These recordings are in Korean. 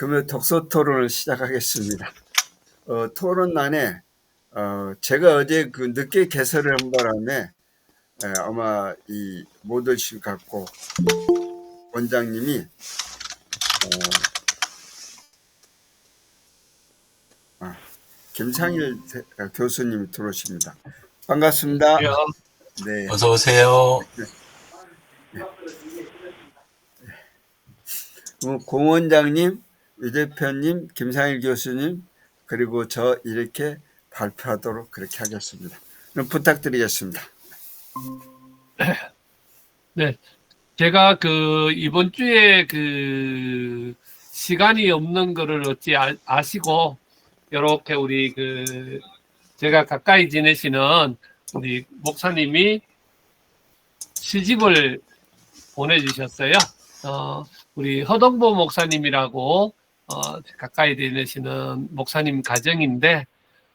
금요 독서 토론을 시작하겠습니다. 어, 토론란에 어, 제가 어제 그 늦게 개설을 한 바람에 에, 아마 이못 오실 것 같고 원장님이 어, 아, 김상일 대- 아, 교수님이 들어오십니다. 반갑습니다. 네. 어서 오세요. 어, 공 원장님, 유 대표님, 김상일 교수님, 그리고 저 이렇게 발표하도록 그렇게 하겠습니다. 그럼 부탁드리겠습니다. 네. 제가 그 이번 주에 그 시간이 없는 거를 어찌 아, 아시고 이렇게 우리 그 제가 가까이 지내시는 우리 목사님이 시집을 보내주셨어요. 어, 우리 허동보 목사님이라고 어, 가까이 지내시는 목사님 가정인데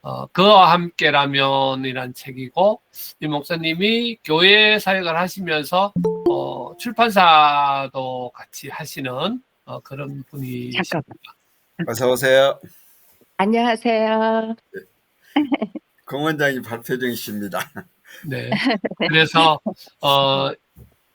어, 그와 함께라면이란 책이고 이 목사님이 교회 사역을 하시면서 어, 출판사도 같이 하시는 어, 그런 분이십니다. 잠깐. 어서 오세요. 안녕하세요. 공 원장님 발표 중이십니다. 네. 그래서 어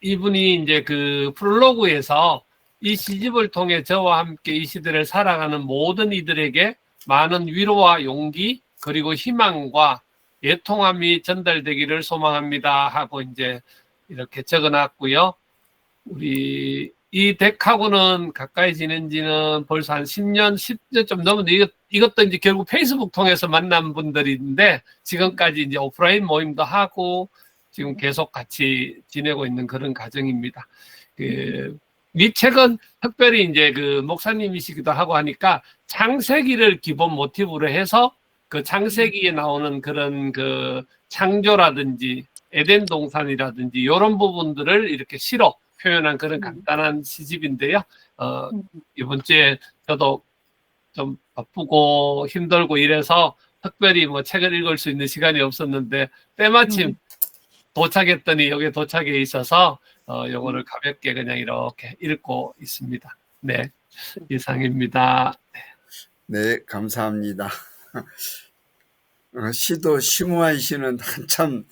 이분이 이제 그 프롤로그에서 이 시집을 통해 저와 함께 이 시대를 살아가는 모든 이들에게 많은 위로와 용기 그리고 희망과 예통함이 전달되기를 소망합니다 하고 이제 이렇게 적어놨고요. 우리 이 덱하고는 가까이 지낸 지는 벌써 한 10년, 10년 좀 이것, 이것도 이제 결국 페이스북 통해서 만난 분들인데 지금까지 이제 오프라인 모임도 하고 지금 계속 같이 지내고 있는 그런 가정입니다. 그, 이 책은 특별히 이제 그 목사님이시기도 하고 하니까 창세기를 기본 모티브로 해서 그 창세기에 나오는 그런 그 창조라든지 에덴 동산이라든지 이런 부분들을 이렇게 시로 표현한 그런 간단한 시집인데요. 어, 이번 주에 저도 좀 바쁘고 힘들고 이래서 특별히 뭐 책을 읽을 수 있는 시간이 없었는데 때마침 도착했더니 여기 도착해 있어서 어, 요거를 가볍게 그냥 이렇게 읽고 있습니다. 네, 이상입니다. 네, 감사합니다. 어, 시도 심우한 시는 한참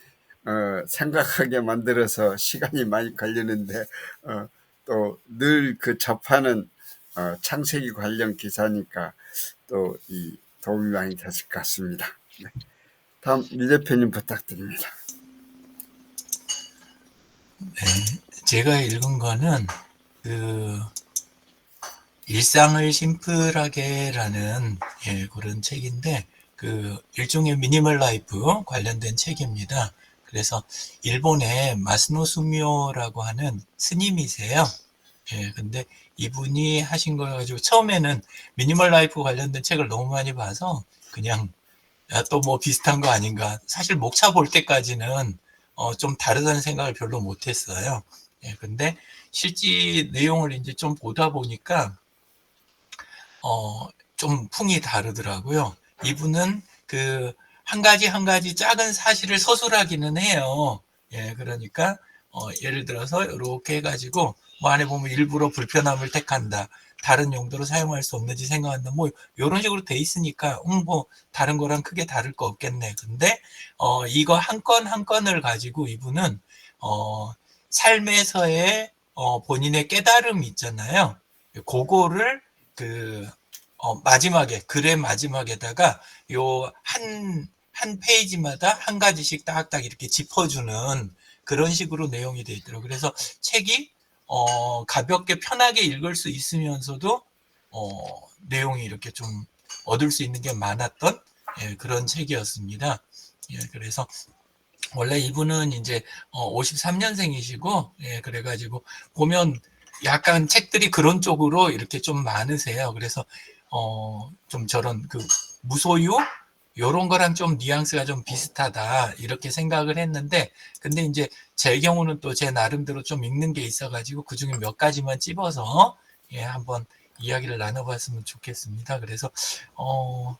어, 생각하게 만들어서 시간이 많이 걸리는데 어, 또늘 그 접하는 어, 창세기 관련 기사니까 또 이 도움이 많이 됐을 것 같습니다. 네. 다음 미 대표님 부탁드립니다. 네, 제가 읽은 거는 그 일상을 심플하게라는 예, 그런 책인데 그 일종의 미니멀 라이프 관련된 책입니다. 그래서 일본의 마스노 수미오라고 하는 스님이세요. 예, 근데 이분이 하신 걸 가지고 처음에는 미니멀 라이프 관련된 책을 너무 많이 봐서 그냥 또 뭐 비슷한 거 아닌가. 사실 목차 볼 때까지는 어, 좀 다르다는 생각을 별로 못 했어요. 예, 근데 실제 내용을 이제 좀 보다 보니까, 어, 좀 풍이 다르더라고요. 이분은 그, 한 가지 한 가지 작은 사실을 서술하기는 해요. 예, 그러니까, 어, 예를 들어서 이렇게 해가지고, 뭐 안에 보면 일부러 불편함을 택한다. 다른 용도로 사용할 수 없는지 생각한다. 뭐, 이런 식으로 돼 있으니까, 음, 뭐, 다른 거랑 크게 다를 거 없겠네. 근데, 어, 이거 한 건한 건을 가지고 이분은, 어, 삶에서의, 어, 본인의 깨달음 있잖아요. 그거를, 그, 어, 마지막에, 글의 마지막에다가, 요, 한, 한 페이지마다 한 가지씩 딱딱 이렇게 짚어주는 그런 식으로 내용이 돼 있더라고요. 그래서 책이, 어, 가볍게 편하게 읽을 수 있으면서도, 어, 내용이 이렇게 좀 얻을 수 있는 게 많았던 예, 그런 책이었습니다. 예, 그래서 원래 이분은 이제 어, 53년생이시고 예, 그래가지고 보면 약간 책들이 그런 쪽으로 이렇게 좀 많으세요. 그래서 어, 좀 저런 그 무소유 요런 거랑 좀 뉘앙스가 좀 비슷하다 이렇게 생각을 했는데 근데 이제 제 경우는 또 제 나름대로 좀 읽는 게 있어가지고 그 중에 몇 가지만 찝어서 예, 한번 이야기를 나눠봤으면 좋겠습니다. 그래서 어,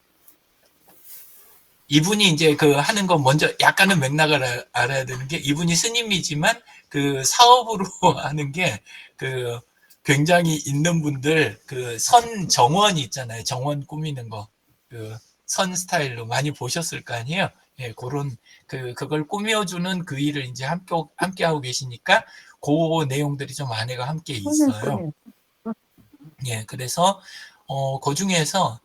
이분이 이제 그 하는 건 먼저 약간은 맥락을 알- 알아야 되는 게 이분이 스님이지만 그 사업으로 하는 게 그 굉장히 있는 분들 그 선 정원 있잖아요. 정원 꾸미는 거. 그 선 스타일로 많이 보셨을 거 아니에요. 예, 그런 그 그걸 꾸며주는 그 일을 이제 함께 함께 하고 계시니까 그 내용들이 좀 안에가 함께 있어요. 예, 그래서 어, 그 중에서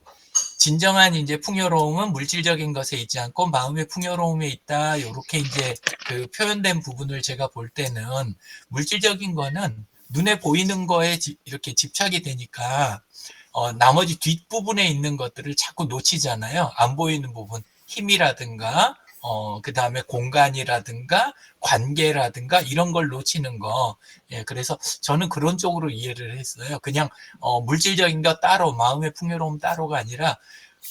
진정한 이제 풍요로움은 물질적인 것에 있지 않고 마음의 풍요로움에 있다. 요렇게 이제 그 표현된 부분을 제가 볼 때는 물질적인 거는 눈에 보이는 거에 지- 이렇게 집착이 되니까 어, 나머지 뒷부분에 있는 것들을 자꾸 놓치잖아요. 안 보이는 부분, 힘이라든가 어, 그 다음에 공간이라든가 관계라든가 이런 걸 놓치는 거. 예, 그래서 저는 그런 쪽으로 이해를 했어요. 그냥 어, 물질적인 거 따로, 마음의 풍요로움 따로가 아니라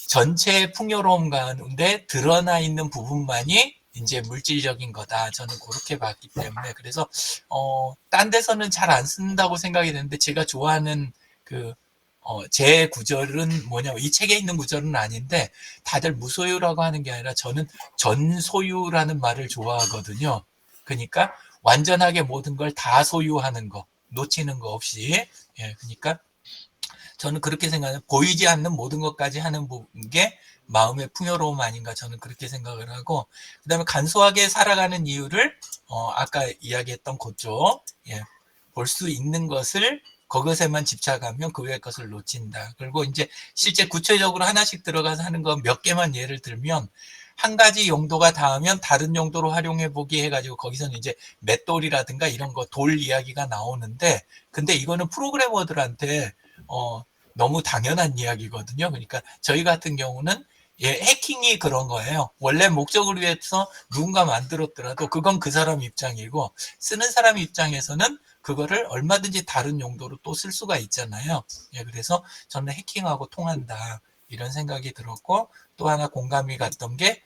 전체 풍요로움 가운데 드러나 있는 부분만이 이제 물질적인 거다. 저는 그렇게 봤기 때문에 그래서 어, 딴 데서는 잘 안 쓴다고 생각이 되는데 제가 좋아하는 그 어, 제 구절은 뭐냐면 이 책에 있는 구절은 아닌데 다들 무소유라고 하는 게 아니라 저는 전소유라는 말을 좋아하거든요. 그러니까 완전하게 모든 걸 다 소유하는 거, 놓치는 거 없이. 예, 그러니까 저는 그렇게 생각해요. 보이지 않는 모든 것까지 하는 게 마음의 풍요로움 아닌가 저는 그렇게 생각을 하고 그다음에 간소하게 살아가는 이유를 어, 아까 이야기했던 그쪽 예, 볼 수 있는 것을 그것에만 집착하면 그 외의 것을 놓친다. 그리고 이제 실제 구체적으로 하나씩 들어가서 하는 거몇 개만 예를 들면 한 가지 용도가 닿으면 다른 용도로 활용해 보기 해가지고 거기서는 이제 맷돌이라든가 이런 거 돌 이야기가 나오는데 근데 이거는 프로그래머들한테 어 너무 당연한 이야기거든요. 그러니까 저희 같은 경우는 예, 해킹이 그런 거예요. 원래 목적을 위해서 누군가 만들었더라도 그건 그 사람 입장이고 쓰는 사람 입장에서는 그거를 얼마든지 다른 용도로 또 쓸 수가 있잖아요. 예, 그래서 저는 해킹하고 통한다. 이런 생각이 들었고 또 하나 공감이 갔던 게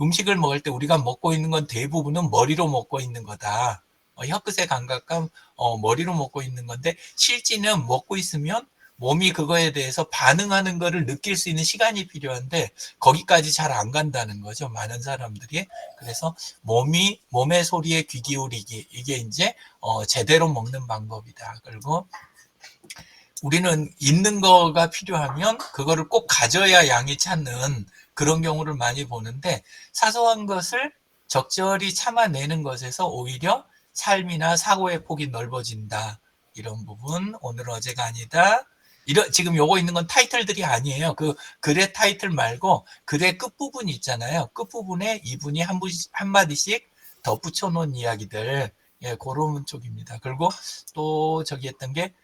음식을 먹을 때 우리가 먹고 있는 건 대부분은 머리로 먹고 있는 거다. 어, 혀끝의 감각과 어, 머리로 먹고 있는 건데 실제는 먹고 있으면 몸이 그거에 대해서 반응하는 거를 느낄 수 있는 시간이 필요한데 거기까지 잘 안 간다는 거죠. 많은 사람들이. 그래서 몸이 몸의 소리에 귀 기울이기 이게 이제 어, 제대로 먹는 방법이다. 그리고 우리는 있는 거가 필요하면 그거를 꼭 가져야 양이 찾는 그런 경우를 많이 보는데 사소한 것을 적절히 참아내는 것에서 오히려 삶이나 사고의 폭이 넓어진다. 이런 부분 오늘 어제가 아니다. 이런 지금 요거 있는 건 타이틀들이 아니에요. 그 글의 타이틀 말고 글의 끝 부분이 있잖아요. 끝 부분에 이분이 한, 부, 한 마디씩 덧붙여 놓은 이야기들 예 그런 쪽입니다. 그리고 또 저기 했던 게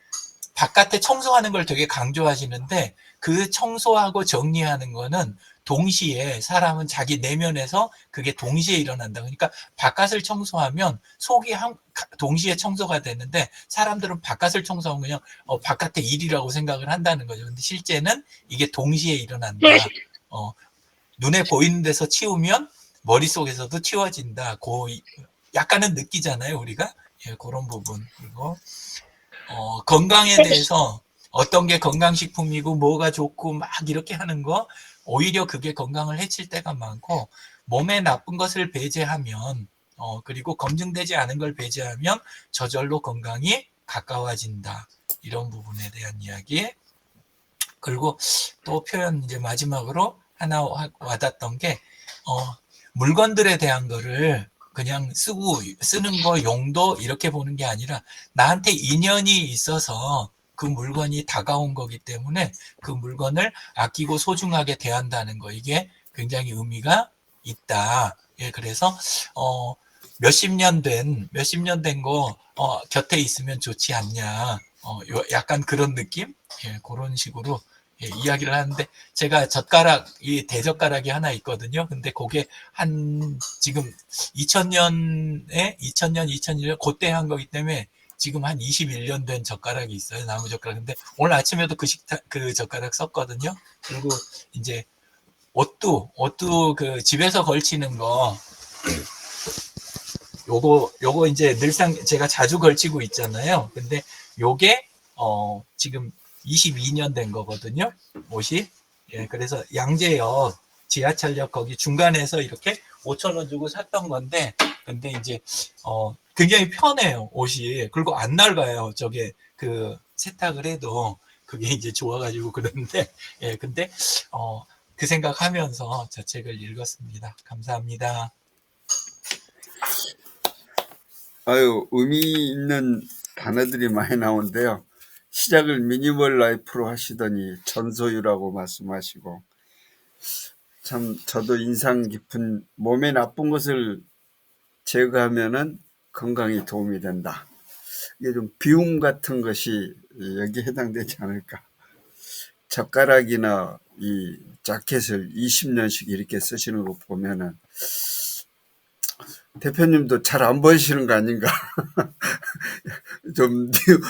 바깥에 청소하는 걸 되게 강조하시는데 그 청소하고 정리하는 거는 동시에 사람은 자기 내면에서 그게 동시에 일어난다. 그러니까 바깥을 청소하면 속이 한, 동시에 청소가 되는데 사람들은 바깥을 청소하면 그냥 어, 바깥의 일이라고 생각을 한다는 거죠. 근데 실제는 이게 동시에 일어난다. 어, 눈에 보이는 데서 치우면 머릿속에서도 치워진다. 고 약간은 느끼잖아요, 우리가. 예, 그런 부분. 그리고 어, 건강에 대해서 어떤 게 건강식품이고 뭐가 좋고 막 이렇게 하는 거 오히려 그게 건강을 해칠 때가 많고 몸에 나쁜 것을 배제하면 어, 그리고 검증되지 않은 걸 배제하면 저절로 건강이 가까워진다. 이런 부분에 대한 이야기. 그리고 또 표현 이제 마지막으로 하나 와- 와닿던 게 어, 물건들에 대한 거를 그냥 쓰고 쓰는 거 용도 이렇게 보는 게 아니라 나한테 인연이 있어서 그 물건이 다가온 거기 때문에 그 물건을 아끼고 소중하게 대한다는 거 이게 굉장히 의미가 있다. 예, 그래서 어 몇십 년 된 몇십 년 된 거 어, 곁에 있으면 좋지 않냐. 어, 요, 약간 그런 느낌? 예, 그런 식으로 예, 이야기를 하는데 제가 젓가락 이 대젓가락이 하나 있거든요. 근데 그게 한 지금 2000년에 2000년 2001년 그때 한 거기 때문에 지금 한 21년 된 젓가락이 있어요. 나무 젓가락. 근데 오늘 아침에도 그 식탁 그 젓가락 썼거든요. 그리고 이제 옷도 옷도 그 집에서 걸치는 거 요거 요거 이제 늘상 제가 자주 걸치고 있잖아요. 근데 요게 어 지금 22년 된 거거든요. 옷이. 예, 그래서 양재역 지하철역 거기 중간에서 이렇게 5천 원 주고 샀던 건데 근데 이제 어 굉장히 편해요 옷이 그리고 안 낡아요 저게 그 세탁을 해도 그게 이제 좋아가지고 그러는데, 예, 근데, 어, 그 생각하면서 저 책을 읽었습니다. 감사합니다. 아유, 의미 있는 단어들이 많이 나오는데요. 시작을 미니멀 라이프로 하시더니 전소유라고 말씀하시고, 참, 저도 인상 깊은 몸에 나쁜 것을 제거하면은 건강에 도움이 된다. 이게 좀 비움 같은 것이 여기에 해당되지 않을까. 젓가락이나 이 자켓을 20년씩 이렇게 쓰시는 거 보면은 대표님도 잘 안 보이시는 거 아닌가. 좀 뉴,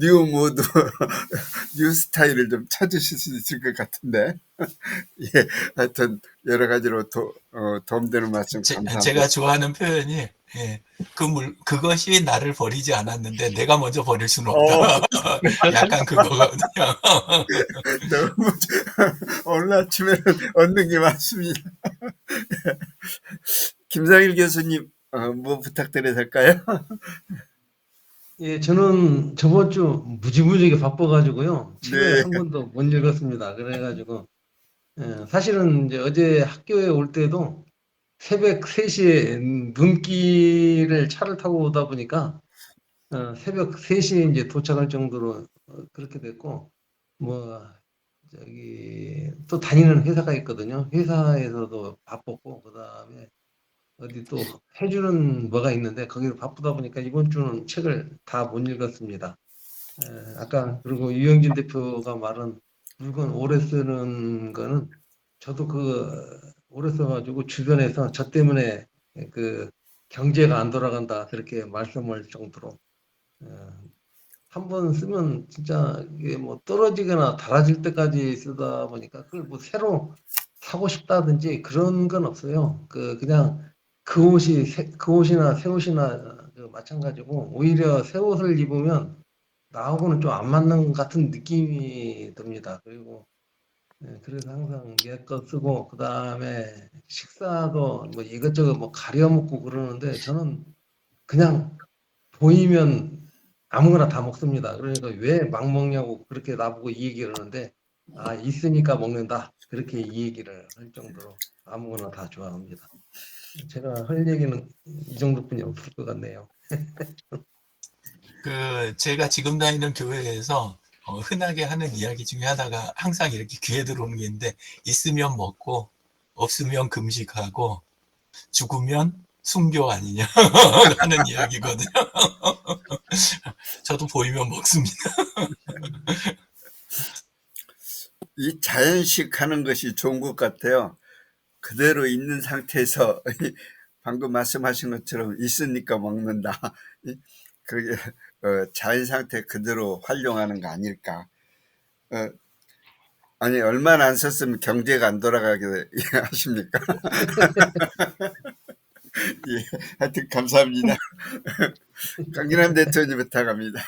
뉴 모드, 뉴 스타일을 좀 찾으실 수 있을 것 같은데. 예, 하여튼 여러 가지로 도, 어, 도움되는 말씀 제, 감사합니다. 제가 좋아하는 표현이, 예, 그 물, 그것이 나를 버리지 않았는데 내가 먼저 버릴 수는 없다. 약간 그거거든요. 너무 오늘 아침에는 얻는 게 많습니다. 김상일 교수님, 어, 뭐 부탁드려도 될까요? 예, 저는 저번 주 무지무지하게 바빠가지고요. 책을 네. 한 번도 못 읽었습니다. 그래가지고, 예, 사실은 이제 어제 학교에 올 때도 새벽 3시에 눈길을 차를 타고 오다 보니까, 어, 새벽 3시에 이제 도착할 정도로 어, 그렇게 됐고, 뭐, 저기, 또 다니는 회사가 있거든요. 회사에서도 바빴고, 그 다음에 어디 또 해주는 뭐가 있는데 거기서 바쁘다 보니까 이번 주는 책을 다 못 읽었습니다. 에, 아까 그리고 유영진 대표가 말한 물건 오래 쓰는 거는 저도 그 오래 써가지고 주변에서 저 때문에 그 경제가 안 돌아간다 그렇게 말씀할 정도로 한 번 쓰면 진짜 이게 뭐 떨어지거나 달아질 때까지 쓰다 보니까 그걸 뭐 새로 사고 싶다든지 그런 건 없어요. 그 그냥 그 옷이 새- 그 옷이나 새 옷이나 그 마찬가지고 오히려 새 옷을 입으면 나하고는 좀 안 맞는 것 같은 느낌이 듭니다. 그리고 예, 그래서 항상 옛거 쓰고 그 다음에 식사도 뭐 이것저것 뭐 가려 먹고 그러는데 저는 그냥 보이면 아무거나 다 먹습니다. 그러니까 왜 막 먹냐고 그렇게 나보고 이 얘기를 하는데 아 있으니까 먹는다 그렇게 이 얘기를 할 정도로 아무거나 다 좋아합니다. 제가 할 얘기는 이 정도뿐이 없을 것 같네요. 그, 제가 지금 다니는 교회에서 어, 흔하게 하는 이야기 중에 하나가 항상 이렇게 귀에 들어오는 게 있는데, 있으면 먹고, 없으면 금식하고, 죽으면 순교 아니냐 하는 이야기거든요. 저도 보이면 먹습니다. 이 자연식 하는 것이 좋은 것 같아요. 그대로 있는 상태에서 방금 말씀하신 것처럼 있으니까 먹는다. 이- 그게 어, 자연 상태 그대로 활용하는 거 아닐까. 어, 아니 얼마나 안 썼으면 경제가 안 돌아가게 하십니까? 예, 하여튼 감사합니다. 강gin남 대표님 부탁합니다.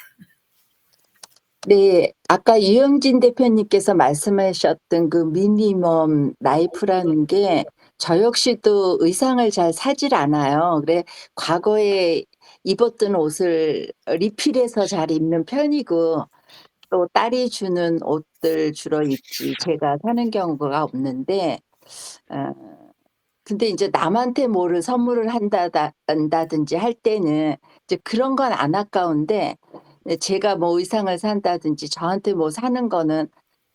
네, 아까 유영진 대표님께서 말씀하셨던 그 미니멈 라이프라는 게 저 역시도 의상을 잘 사질 않아요. 그래 과거에 입었던 옷을 리필해서 잘 입는 편이고 또 딸이 주는 옷들 주로 입지 제가 사는 경우가 없는데 어, 근데 이제 남한테 뭐를 선물을 한다든지 할 때는 이제 그런 건 안 아까운데 네, 제가 뭐 의상을 산다든지 저한테 뭐 사는 거는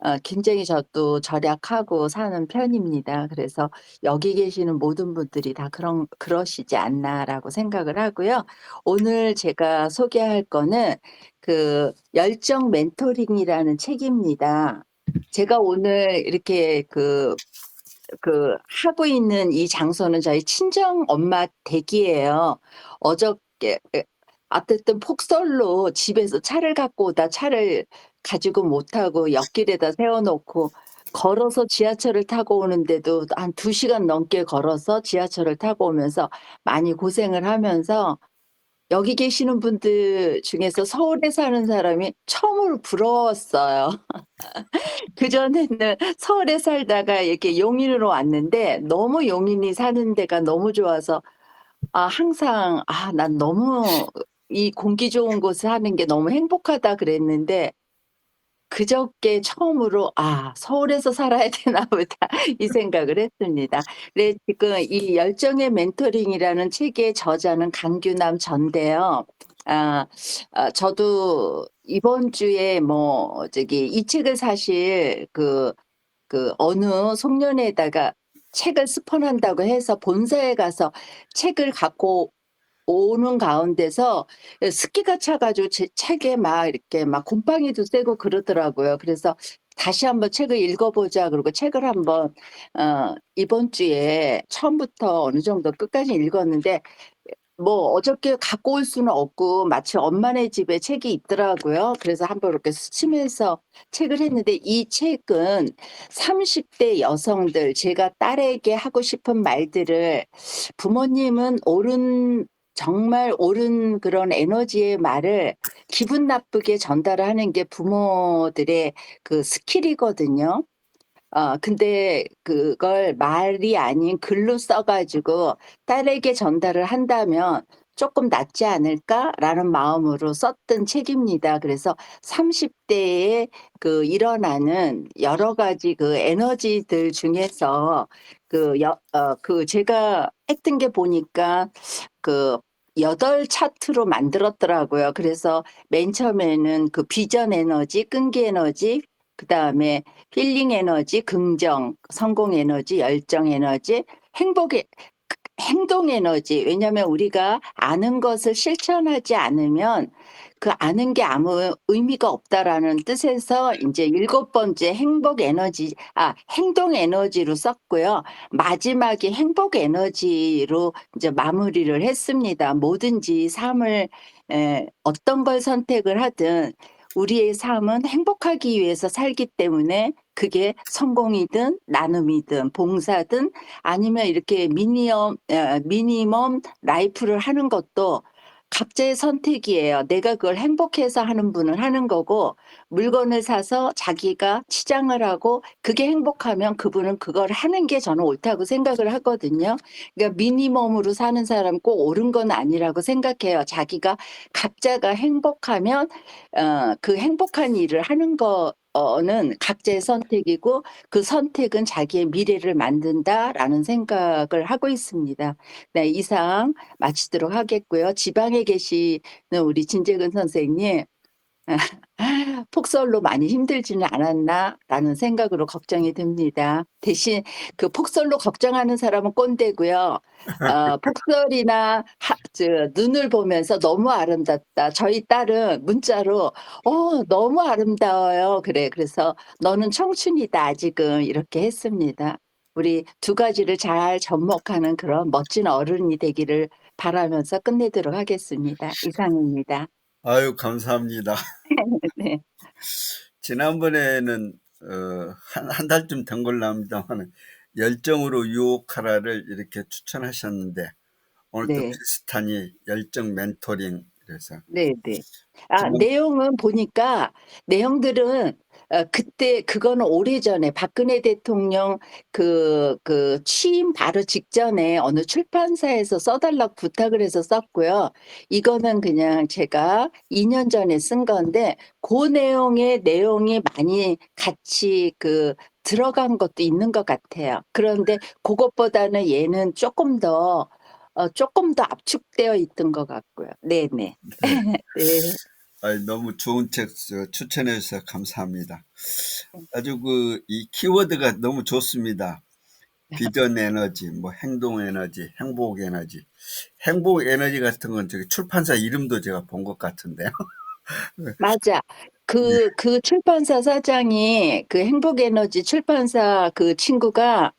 어, 굉장히 저도 절약하고 사는 편입니다. 그래서 여기 계시는 모든 분들이 다 그런 그러시지 않나라고 생각을 하고요. 오늘 제가 소개할 거는 그 열정 멘토링이라는 책입니다. 제가 오늘 이렇게 그그 하고 있는 이 장소는 저희 친정 엄마 댁이에요. 어저께 에, 어쨌든 폭설로 집에서 차를 갖고 오다 차를 가지고 못하고 옆길에다 세워놓고 걸어서 지하철을 타고 오는데도 한두 시간 넘게 걸어서 지하철을 타고 오면서 많이 고생을 하면서 여기 계시는 분들 중에서 서울에 사는 사람이 처음으로 부러웠어요. 그전에는 서울에 살다가 이렇게 용인으로 왔는데 너무 용인이 사는 데가 너무 좋아서 아, 항상 아, 난 너무 이 공기 좋은 곳에 사는 게 너무 행복하다 그랬는데 그저께 처음으로 '아 서울에서 살아야 되나 보다.' 이 생각을 했습니다. 네 지금 이 열정의 멘토링이라는 책의 저자는 강규남 전인데요. 아 아 저도 이번 주에 뭐 저기 이 책을 사실 그그 어느 송년회에다가 책을 스폰한다고 해서 본사에 가서 책을 갖고 오는 가운데서 예 습기가 차 가지고 제 책에 막 이렇게 막 곰팡이도 새고 그러더라고요. 그래서 '다시 한번 책을 읽어 보자.' 그러고 책을 한번 어 이번 주에 처음부터 어느 정도 끝까지 읽었는데 뭐 어저께 갖고 올 수는 없고 마침 엄마네 집에 책이 있더라고요. 그래서 한번 이렇게 스침해서 책을 했는데 이 책은 30대 여성들 제가 딸에게 하고 싶은 말들을 부모님은 옳은 정말 옳은 그런 에너지의 말을 기분 나쁘게 전달하는 게 부모들의 그 스킬이거든요. 어 근데 그걸 말이 아닌 글로 써 가지고 딸에게 전달을 한다면 ' 조금 낫지 않을까?'라는 마음으로 썼던 책입니다. 그래서 30 대에 그 일어나는 여러 가지 그 에너지들 중에서 그 여 어 그 제가 했던 게 보니까 그8 차트로 만들었더라고요. 그래서 맨 처음에는 그 비전 에너지, 끈기 에너지, 그 다음에 힐링 에너지, 긍정, 성공 에너지, 열정 에너지, 행복의 그 행동 에너지. 왜냐하면 우리가 아는 것을 실천하지 않으면 그 아는 게 아무 의미가 없다라는 뜻에서 인제 일곱 번째 행복 에너지 아 행동 에너지로 썼고요. 마지막에 행복 에너지로 이제 마무리를 했습니다. 뭐든지 삶을 에 어떤 걸 선택을 하든 우리의 삶은 행복하기 위해서 살기 때문에 그게 성공이든 나눔이든 봉사든 아니면 이렇게 미니엄 어 미니멈 라이프를 하는 것도 각자의 선택이에요. 내가 그걸 행복해서 하는 분은 하는 거고 물건을 사서 자기가 치장을 하고 그게 행복하면 그분은 그걸 하는 게 저는 옳다고 생각을 하거든요. 그러니까 미니멈으로 사는 사람 꼭 옳은 건 아니라고 생각해요. 자기가 각자가 행복하면 어 그 행복한 일을 하는 거 는 각자의 선택이고 그 선택은 자기의 미래를 만든다라는 생각을 하고 있습니다. 네 이상 마치도록 하겠고요. 지방에 계시는 우리 진재근 선생님 폭설로 많이 힘들지는 않았나라는 생각으로 걱정이 듭니다. 대신 그 폭설로 걱정하는 사람은 꼰대고요. 어 폭설이나 하 저 눈을 보면서 "너무 아름답다." 저희 딸은 문자로 "어 너무 아름다워요." 그래. 그래서 "너는 청춘이다 아직은." 이렇게 했습니다. 우리 두 가지를 잘 접목하는 그런 멋진 어른이 되기를 바라면서 끝내도록 하겠습니다. 이상입니다. 아유 감사합니다. 네. 지난번에는 어 한 한 달쯤 된 걸로 압니다마는 열정으로 유혹하라를 이렇게 추천하셨는데 오늘 또 네. 비슷하니 열정 멘토링 그래서 네네. 아 지금 내용은 보니까 내용들은 어 그때 그거는 오래전에 박근혜 대통령 그 그 취임 바로 직전에 어느 출판사에서 써 달라고 부탁을 해서 썼고요. 이거는 그냥 제가 2년 전에 쓴 건데 고 내용의 내용이 많이 같이 그 들어간 것도 있는 것 같아요. 그런데 고것보다는 얘는 쪼끔 더어 쪼끔 더 압축되어 있던 것 같고요. 네네. 네. 네. 아이 너무 좋은 책저 추천해 주셔서 감사합니다. 네. 아주 그 이 키워드가 너무 좋습니다. 네. 비전 에너지, 뭐 행동 에너지, 행복 에너지. 행복 에너지 같은 건 저기 출판사 이름도 제가 본 것 같은데요. 맞아. 네. 그그 출판사 사장이 그 행복 에너지 출판사 그 친구가 아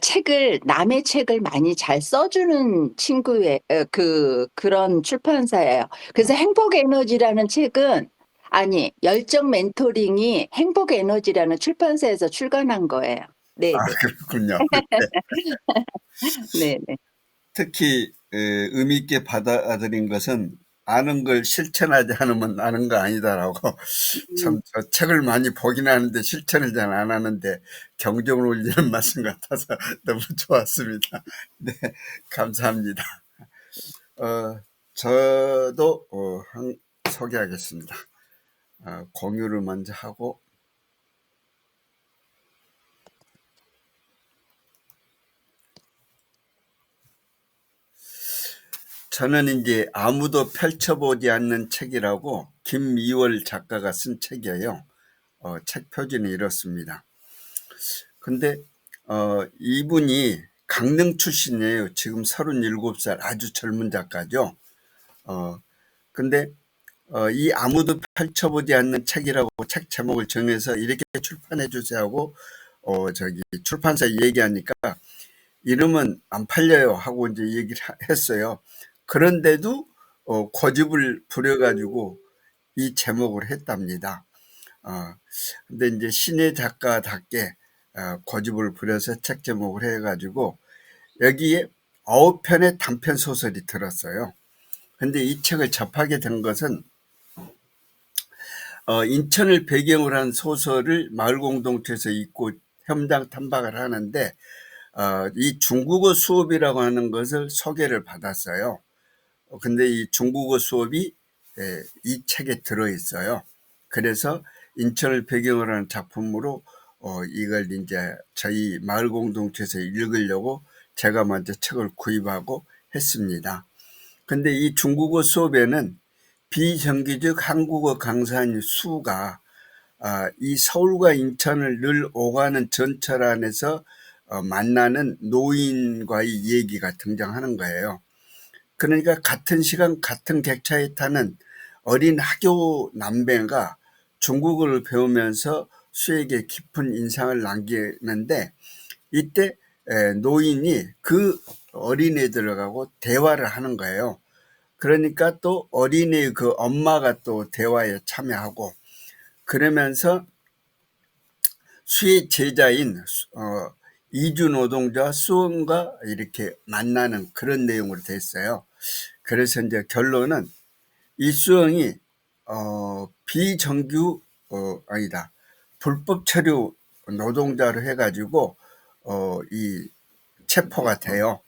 책을 남의 책을 많이 잘 써 주는 친구의 어그 그런 출판사예요. 그래서 행복 에너지라는 책은 아니 열정 멘토링이 행복 에너지라는 출판사에서 출간한 거예요. 네네. 아 그렇군요. 네. 네네. 특히 에 의미 있게 받아들인 것은 " 아는 걸 실천하지 않으면 아는 거 아니다."라고 참 음. 저 책을 많이 보긴 하는데 실천을 잘 안 하는데 경종을 울리는 말씀 같아서 너무 좋았습니다. 네 감사합니다. 어 저도 어, 한- 소개하겠습니다. 어, 공유를 먼저 하고 저는 이제 아무도 펼쳐보지 않는 책이라고 김미월 작가가 쓴 책이에요. 어, 책 표지는 이렇습니다. 근데 어, 이분이 강릉 출신이에요. 지금 37살 아주 젊은 작가죠. 어, 근데 어, 이 아무도 펼쳐보지 않는 책이라고 책 제목을 정해서 이렇게 출판해 주세요 하고 어, 저기 출판사에 얘기하니까 이름은 안 팔려요 하고 이제 얘기를 하- 했어요. 그런데도 어, 고집을 부려가지고 이 제목을 했답니다. 어, 근데 이제 신의 작가답게 어, 고집을 부려서 책 제목을 해가지고 여기에 아홉 편의 단편 소설이 들었어요. 근데 이 책을 접하게 된 것은 어, 인천을 배경으로 한 소설을 마을 공동체에서 읽고 현장 탐방을 하는데 어, 이 중국어 수업이라고 하는 것을 소개를 받았어요. 어, 근데 이 중국어 수업이 예, 이 책에 들어 있어요. 그래서 인천을 배경으로 한 작품으로 어, 이걸 이제 저희 마을 공동체에서 읽으려고 제가 먼저 책을 구입하고 했습니다. 근데 이 중국어 수업에는 비정규직 한국어 강사인 수가 아, 이 서울과 인천을 늘 오가는 전철 안에서 어, 만나는 노인과의 얘기가 등장하는 거예요. 그러니까 같은 시간 같은 객차에 타는 어린 학교 남배가 중국어를 배우면서 수에게 깊은 인상을 남기는데 이때 에, 노인이 그 어린애들하고 대화를 하는 거예요. 그러니까 또 어린이의 그 엄마가 또 대화에 참여하고 그러면서 수의 제자인 어, 이주 노동자 수원과 이렇게 만나는 그런 내용으로 됐어요. 그래서 이제 결론은 이 수영이 어, 비정규 어, 아니다 불법 체류 노동자로 해가지고 어, 이 체포가 돼요.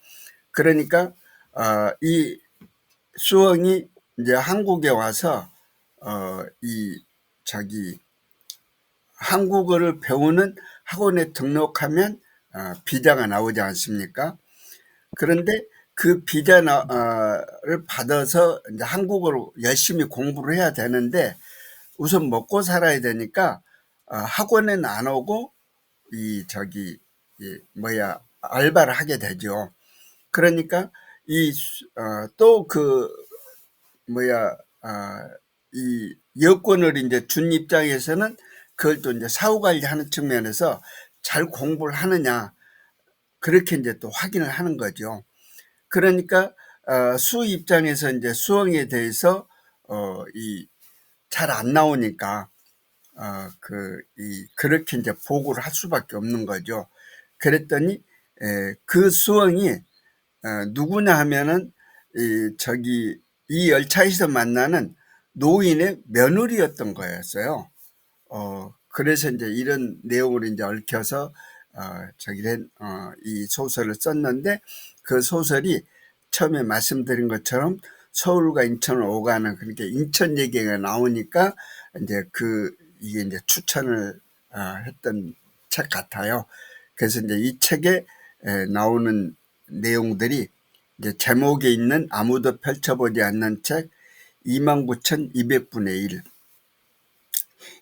그러니까 어, 이 수영이 이제 한국에 와서 어, 이 자기 한국어를 배우는 학원에 등록하면 어, 비자가 나오지 않습니까? 그런데 그 비자를 받아서 이제 한국어로 열심히 공부를 해야 되는데 우선 먹고 살아야 되니까 어, 학원에는 안 오고 이 저기 이 뭐야 알바를 하게 되죠. 그러니까 이또그 뭐야 아, 이 여권을 이제 준 입장에서는 그걸 또 이제 사후 관리하는 측면에서 잘 공부를 하느냐 그렇게 이제 또 확인을 하는 거죠. 그러니까 어, 수 입장에서 이제 수험에 대해서 어, 이잘 안 나오니까 어, 그, 이, 그렇게 이제 보고를 할 수밖에 없는 거죠. 그랬더니, 에, 그 수엉이, 어, 누구냐 하면은, 이, 저기, 이 열차에서 만나는 노인의 며느리였던 거였어요. 어, 그래서 이제 이런 내용으로 이제 얽혀서, 어, 저기, 된, 어, 이 소설을 썼는데, 그 소설이 처음에 말씀드린 것처럼 서울과 인천을 오가는, 그러니까 인천 얘기가 나오니까, 이제 그, 이게 이제 추천을 어, 했던 책 같아요. 그래서 이제 이 책에 에, 나오는 내용들이 이제 제목에 있는 아무도 펼쳐보지 않는 책 29,200분의 1.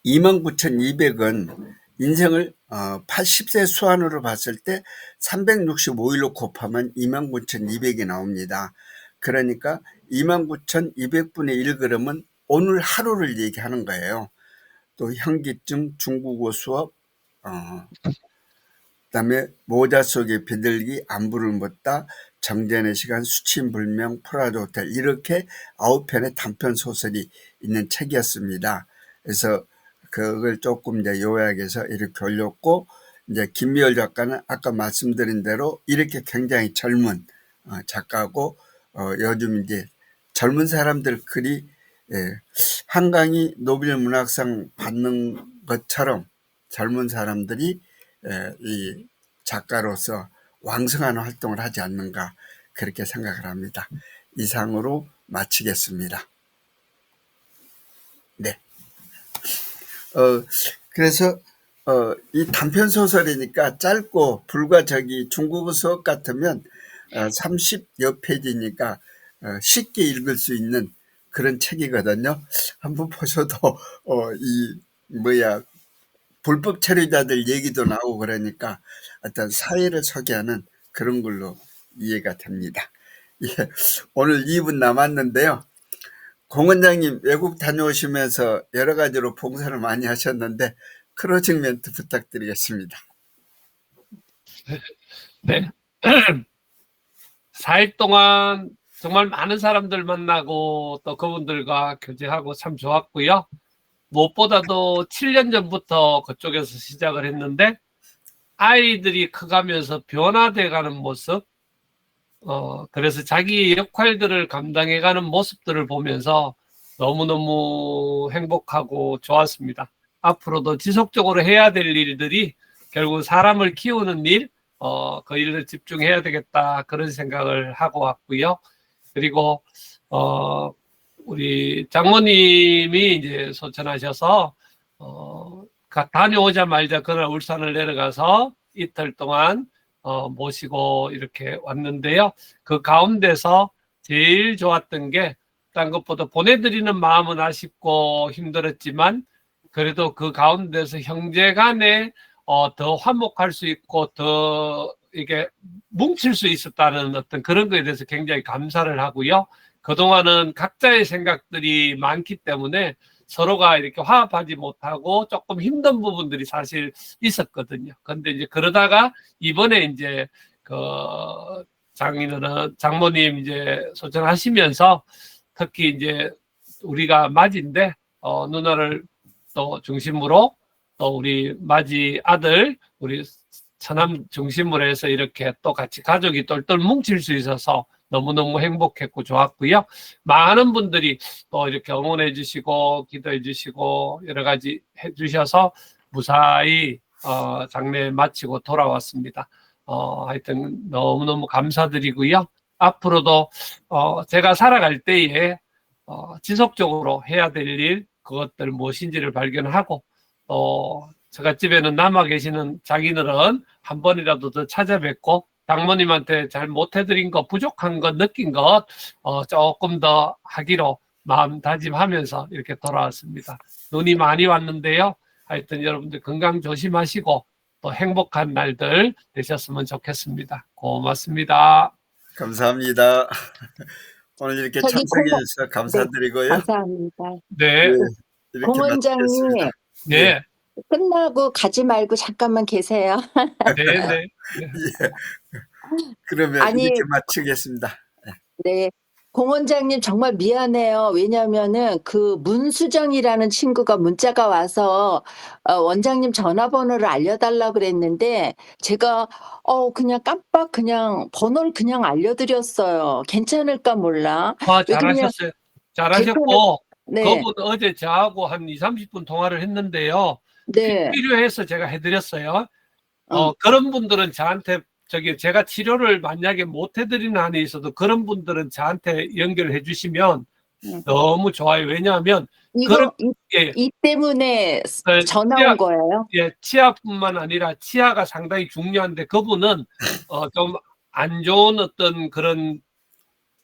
29,200은 인생을 어, 80세 수완으로 봤을 때 365일로 곱하면 29,200이 나옵니다. 그러니까 29,200분의 1 그러면 오늘 하루를 얘기하는 거예요. 또 현기증, 중국어 수업, 어, 그다음에 모자 속에 비둘기, 안부를 묻다, 정전의 시간, 수침불명, 프라드 호텔 이렇게 아홉 편의 단편 소설이 있는 책이었습니다. 그래서 그걸 조금 이제 요약해서 이렇게 올렸고 이제 김미열 작가는 아까 말씀드린 대로 이렇게 굉장히 젊은 어, 작가고 어, 요즘 이제 젊은 사람들 글이 예, 한강이 노벨 문학상 받는 것처럼 젊은 사람들이 예, 이 작가로서 왕성한 활동을 하지 않는가 그렇게 생각을 합니다. 이상으로 마치겠습니다. 어, 그래서, 어, 이 단편 소설이니까 짧고 불과 저기 중국어 수업 같으면 어, 30여 페이지니까 어, 쉽게 읽을 수 있는 그런 책이거든요. 한번 보셔도, 어, 이, 뭐야, 불법 체류자들 얘기도 나오고 그러니까 어떤 사회를 소개하는 그런 걸로 이해가 됩니다. 예, 오늘 2분 남았는데요. 공 원장님 외국 다녀오시면서 여러 가지로 봉사를 많이 하셨는데 클로징 멘트 부탁드리겠습니다. 네. 4일 동안 정말 많은 사람들 만나고 또 그분들과 교제하고 참 좋았고요. 무엇보다도 7년 전부터 그쪽에서 시작을 했는데 아이들이 커가면서 변화돼가는 모습, 어, 그래서 자기 역할들을 감당해가는 모습들을 보면서 너무너무 행복하고 좋았습니다. 앞으로도 지속적으로 해야 될 일들이 결국 사람을 키우는 일, 어, 그 일을 집중해야 되겠다. 그런 생각을 하고 왔고요. 그리고, 어, 우리 장모님이 이제 소천하셔서, 어, 가- 다녀오자마자 그날 울산을 내려가서 이틀 동안, 어, 모시고 이렇게 왔는데요. 그 가운데서 제일 좋았던 게, 딴 것보다 보내드리는 마음은 아쉽고 힘들었지만, 그래도 그 가운데서 형제 간에 어, 더 화목할 수 있고 더 이게 뭉칠 수 있었다는 어떤 그런 거에 대해서 굉장히 감사를 하고요. 그동안은 각자의 생각들이 많기 때문에 서로가 이렇게 화합하지 못하고 조금 힘든 부분들이 사실 있었거든요. 근데 이제 그러다가 이번에 이제 그 장인어른 장모님 이제 소천하시면서 특히 이제 우리가 맞인데 어, 누나를 또 중심으로 또 우리 맞이 아들 우리 처남 중심으로 해서 이렇게 또 같이 가족이 똘똘 뭉칠 수 있어서 너무너무 행복했고 좋았고요. 많은 분들이 또 이렇게 응원해 주시고 기도해 주시고 여러 가지 해 주셔서 무사히 어, 장례 마치고 돌아왔습니다. 어, 하여튼 너무너무 감사드리고요. 앞으로도 어, 제가 살아갈 때에 어, 지속적으로 해야 될 일, 그것들 무엇인지를 발견하고 또 저갓집에는 남아 계시는 장인어른 한 번이라도 더 찾아뵙고 장모님한테 잘 못해드린 거 부족한 것 느낀 것 어, 조금 더 하기로 마음 다짐하면서 이렇게 돌아왔습니다. 눈이 많이 왔는데요. 하여튼 여러분들 건강 조심하시고 또 행복한 날들 되셨으면 좋겠습니다. 고맙습니다. 감사합니다. 오늘 이렇게 참석해 주셔서 감사드리고요. 감사합니다. 네, 네, 원장님 마치겠습니다. 네, 끝나고 가지 말고 잠깐만 계세요. 네, 네. 예. 그러면 아니- 이렇게 마치겠습니다. 네. 공 원장님 정말 미안해요. 왜냐면은 그 문수정이라는 친구가 문자가 와서 어, 원장님 전화번호를 알려달라 그랬는데 제가 어 그냥 깜빡 그냥 번호를 그냥 알려드렸어요. 괜찮을까 몰라. 아, 잘하셨어요. 잘하셨고 네, 그분 어제 저하고 한 2, 30분 통화를 했는데요. 네, 필요해서 제가 해드렸어요. 어, 어. 그런 분들은 저한테 저기 제가 치료를 만약에 못 해드리는 한이 있어도 그런 분들은 저한테 연결해 주시면 음. 너무 좋아요. 왜냐하면 이거 그런- 이, 예, 이 때문에 어, 전화 치아- 온 거예요. 예, 치아뿐만 아니라 치아가 상당히 중요한데 그분은 어, 좀 안 좋은 어떤 그런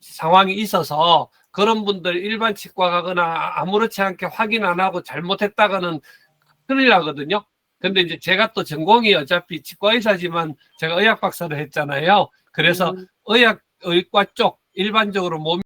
상황이 있어서 그런 분들 일반 치과 가거나 아무렇지 않게 확인 안 하고 잘못했다가는 큰일 나거든요. 근데 이제 제가 또 전공이 어차피 치과 의사지만 제가 의학 박사를 했잖아요. 그래서 음. 의학 의과 쪽 일반적으로 몸